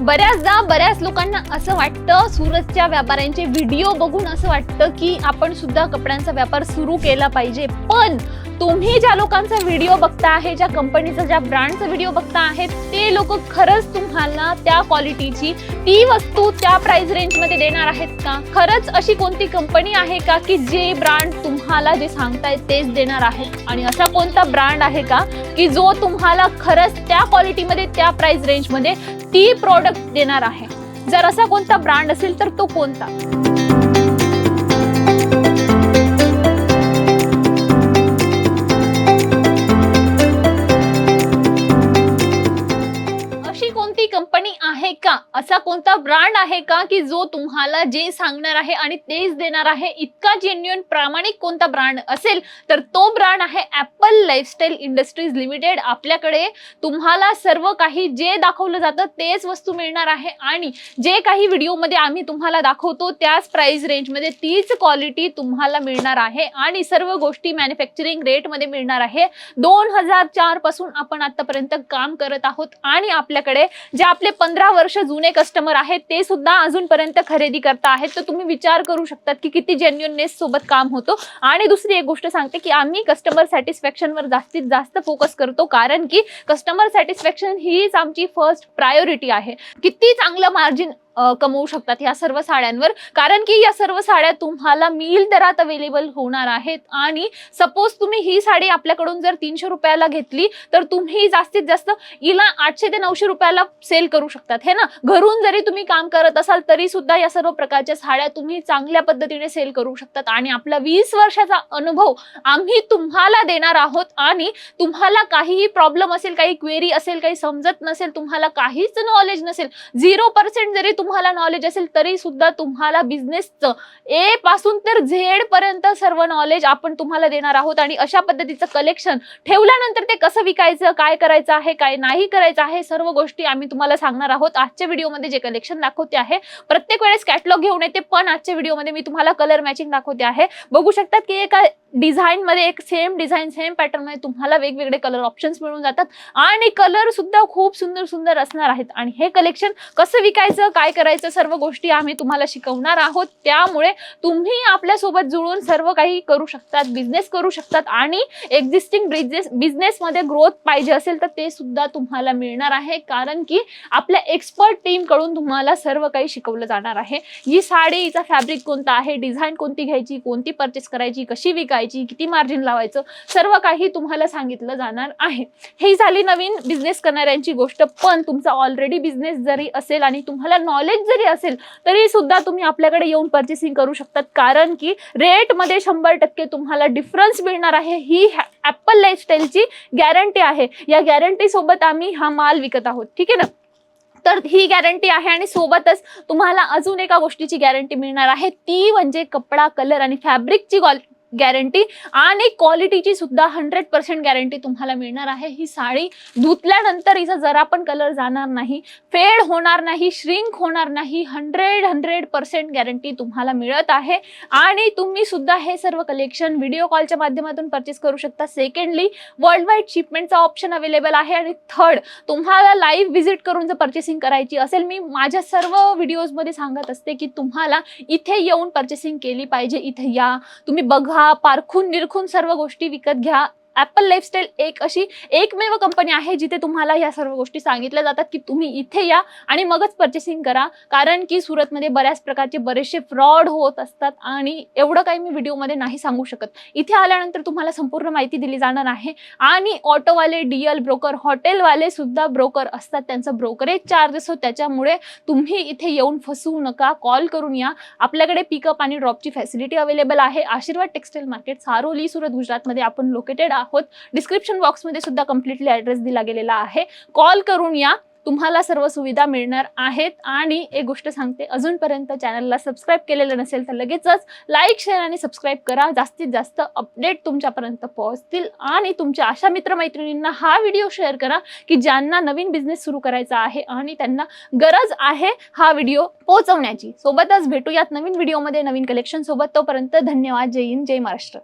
बऱ्याचदा बऱ्याच लोकांना असं वाटतं सुरतच्या व्यापाऱ्यांचे व्हिडिओ बघून असं वाटतं की आपण सुद्धा कपड्यांचा व्यापार सुरू केला पाहिजे. पण तुम्ही ज्या लोकांचा व्हिडिओ बघता आहे ज्या कंपनीचा ज्या ब्रँडचा व्हिडिओ बघता आहेत ते लोक खरंच तुम्हाला त्या क्वालिटीची ती वस्तू त्या प्राइस रेंजमध्ये देणार आहेत का? खरंच अशी कोणती कंपनी आहे का की जे ब्रँड तुम्हाला जे सांगतायत तेच देणार आहेत? आणि असा कोणता ब्रँड आहे का की जो तुम्हाला खरंच त्या क्वालिटीमध्ये त्या प्राइस रेंजमध्ये ती प्रोडक्ट देणार आहे? जर असा कोणता ब्रँड असेल तर तो कोणता? कंपनी आहे का असा कोणता ब्रँड आहे का की जो तुम्हाला जे सांगणार आहे आणि तेच देणार आहे? इतका जेन्युअन प्रामाणिक कोणता ब्रँड असेल तर तो ब्रँड आहे ॲपल लाईफस्टाईल इंडस्ट्रीज लिमिटेड आपल्याकडे तुम्हाला सर्व काही जे दाखवलं जातं तेच वस्तू मिळणार आहे. आणि जे काही व्हिडिओमध्ये आम्ही तुम्हाला दाखवतो त्याच प्राइस रेंजमध्ये तीच क्वालिटी तुम्हाला मिळणार आहे. आणि सर्व गोष्टी मॅन्युफॅक्चरिंग रेटमध्ये मिळणार आहे. दोन हजार चारपासून आपण आतापर्यंत काम करत आहोत. आणि आपल्याकडे जे आपले पंधरा वर्ष जुने कस्टमर आहेत ते सुद्धा अजूनपर्यंत खरेदी करता आहेत. तर तुम्ही विचार करू शकतात की किती जेन्युननेस सोबत काम होतो. आणि दुसरी एक गोष्ट सांगते की आम्ही कस्टमर सॅटिस्फॅक्शनवर जास्तीत जास्त फोकस करतो. कारण की कस्टमर सॅटिस्फॅक्शन हीच आमची फर्स्ट प्रायोरिटी आहे. किती चांगलं मार्जिन कमवू शकतात या सर्व साड्यांवर. कारण की या सर्व साड्या तुम्हाला मिल दरात अवेलेबल होणार आहेत. आणि सपोज तुम्ही ही साडी आपल्याकडून जर तीनशे रुपयाला घेतली तर तुम्ही जास्तीत जास्त हिला आठशे ते नऊशे रुपयाला सेल करू शकतात. हे ना? घरून जरी तुम्ही काम करत असाल तरी सुद्धा या सर्व प्रकारच्या साड्या तुम्ही चांगल्या पद्धतीने सेल करू शकतात. आणि आपला वीस वर्षाचा अनुभव आम्ही तुम्हाला देणार आहोत. आणि तुम्हाला काहीही प्रॉब्लेम असेल काही क्वेरी असेल काही समजत नसेल तुम्हाला काहीच नॉलेज नसेल झिरो पर्सेंट जरी तुम्हाला नॉलेज असेल तरी सुद्धा तुम्हाला बिझनेसचं ए पासून तर झेड पर्यंत सर्व नॉलेज आपण तुम्हाला देणार आहोत. आणि अशा पद्धतीचं कलेक्शन ठेवल्यानंतर ते कसं विकायचं काय करायचं आहे काय नाही करायचं आहे सर्व गोष्टी आम्ही तुम्हाला सांगणार आहोत. आजच्या व्हिडिओमध्ये जे कलेक्शन दाखवते आहे प्रत्येक वेळेस कॅटलॉग घेऊन येते पण आजच्या व्हिडिओमध्ये मी तुम्हाला कलर मॅचिंग दाखवते आहे. बघू शकतात की एका डिझाईन मध्ये एक सेम डिझाईन सेम पॅटर्नमध्ये तुम्हाला वेगवेगळे कलर ऑप्शन्स मिळून जातात. आणि कलर सुद्धा खूप सुंदर सुंदर असणार आहेत. आणि हे कलेक्शन कसं विकायचं काय करायचं सर्व गोष्टी आम्ही तुम्हाला शिकवणार आहोत. त्यामुळे तुम्ही आपल्यासोबत जुळून सर्व काही करू शकतात बिझनेस करू शकतात आणि एक्झिस्टिंग बिझनेस बिझनेसमध्ये ग्रोथ पाहिजे असेल तर ते सुद्धा तुम्हाला मिळणार आहे. कारण की आपल्या एक्सपर्ट टीमकडून तुम्हाला सर्व काही शिकवलं जाणार आहे. ही साडीचा फॅब्रिक कोणता आहे डिझाईन कोणती घ्यायची कोणती परचेस करायची कशी विकायची किती मार्जिन लावायचं सर्व काही तुम्हाला सांगितलं जाणार आहे. हे झाली नवीन बिझनेस करणाऱ्यांची गोष्ट पण तुमचा ऑलरेडी बिझनेस जरी असेल आणि तुम्हाला नॉलेज जरी असेल तरी सुद्धा तुम्ही आपल्याकडे येऊन परचेसिंग करू शकतात. कारण की रेटमध्ये शंभर टक्के तुम्हाला डिफरन्स मिळणार आहे. ही ॲपल लाईफस्टाईलची गॅरंटी आहे. या गॅरंटीसोबत आम्ही हा माल विकत आहोत. ठीक आहे ना? तर ही गॅरंटी आहे आणि सोबतच तुम्हाला अजून एका गोष्टीची गॅरंटी मिळणार आहे. ती म्हणजे कपडा कलर आणि फॅब्रिकची गॅरंटी आणि क्वालिटीची सुद्धा हंड्रेड पर्सेंट गॅरंटी तुम्हाला मिळणार आहे. ही साडी धुतल्यानंतर हिचा जरा पण कलर जाणार नाही फेड होणार नाही श्रिंक होणार नाही हंड्रेड हंड्रेड पर्सेंट गॅरंटी तुम्हाला मिळत आहे. आणि तुम्ही सुद्धा हे सर्व कलेक्शन व्हिडिओ कॉलच्या माध्यमातून परचेस करू शकता. सेकंडली वर्ल्ड वाईड शिपमेंटचा ऑप्शन अवेलेबल आहे. आणि थर्ड तुम्हाला लाईव्ह व्हिजिट करून जर परचेसिंग करायची असेल मी माझ्या सर्व व्हिडिओजमध्ये सांगत असते की तुम्हाला इथे येऊन परचेसिंग केली पाहिजे. इथे या. तुम्ही बघा पारखून निरखून सर्व गोष्टी विकत घ्या. ऍपल लाईफस्टाईल एक अशी एकमेव कंपनी आहे जिथे तुम्हाला या सर्व गोष्टी सांगितल्या जातात की तुम्ही इथे या आणि मगच परचेसिंग करा. कारण की सुरतमध्ये बऱ्याच प्रकारचे बरेचसे फ्रॉड होत असतात आणि एवढं काही मी व्हिडिओमध्ये नाही सांगू शकत. इथे आल्यानंतर तुम्हाला संपूर्ण माहिती दिली जाणार आहे. आणि ऑटोवाले डीएल ब्रोकर हॉटेलवाले सुद्धा ब्रोकर असतात. त्यांचा ब्रोकरेज चार्ज असतो त्याच्यामुळे तुम्ही इथे येऊन फसवू नका. कॉल करून या. आपल्याकडे पिकअप आणि ड्रॉपची फॅसिलिटी अवेलेबल आहे. आशीर्वाद टेक्सटाईल मार्केट सारोली सुरत गुजरातमध्ये आपण लोकेटेड आहोत. डिस्क्रिप्शन बॉक्समध्ये सुद्धा कम्प्लिटली ॲड्रेस दिला गेलेला आहे. कॉल करून या. तुम्हाला सर्व सुविधा मिळणार आहेत. आणि एक गोष्ट सांगते अजूनपर्यंत चॅनलला सबस्क्राईब केलेलं नसेल तर लगेचच लाईक शेअर आणि सबस्क्राईब करा. जास्तीत जास्त अपडेट तुमच्यापर्यंत पोहोचतील. आणि तुमच्या अशा मित्रमैत्रिणींना हा व्हिडिओ शेअर करा की ज्यांना नवीन बिझनेस सुरू करायचा आहे आणि त्यांना गरज आहे हा व्हिडिओ पोहोचवण्याची. सोबतच भेटूयात नवीन व्हिडिओमध्ये नवीन कलेक्शन सोबत. तोपर्यंत धन्यवाद. जय हिंद जय महाराष्ट्र.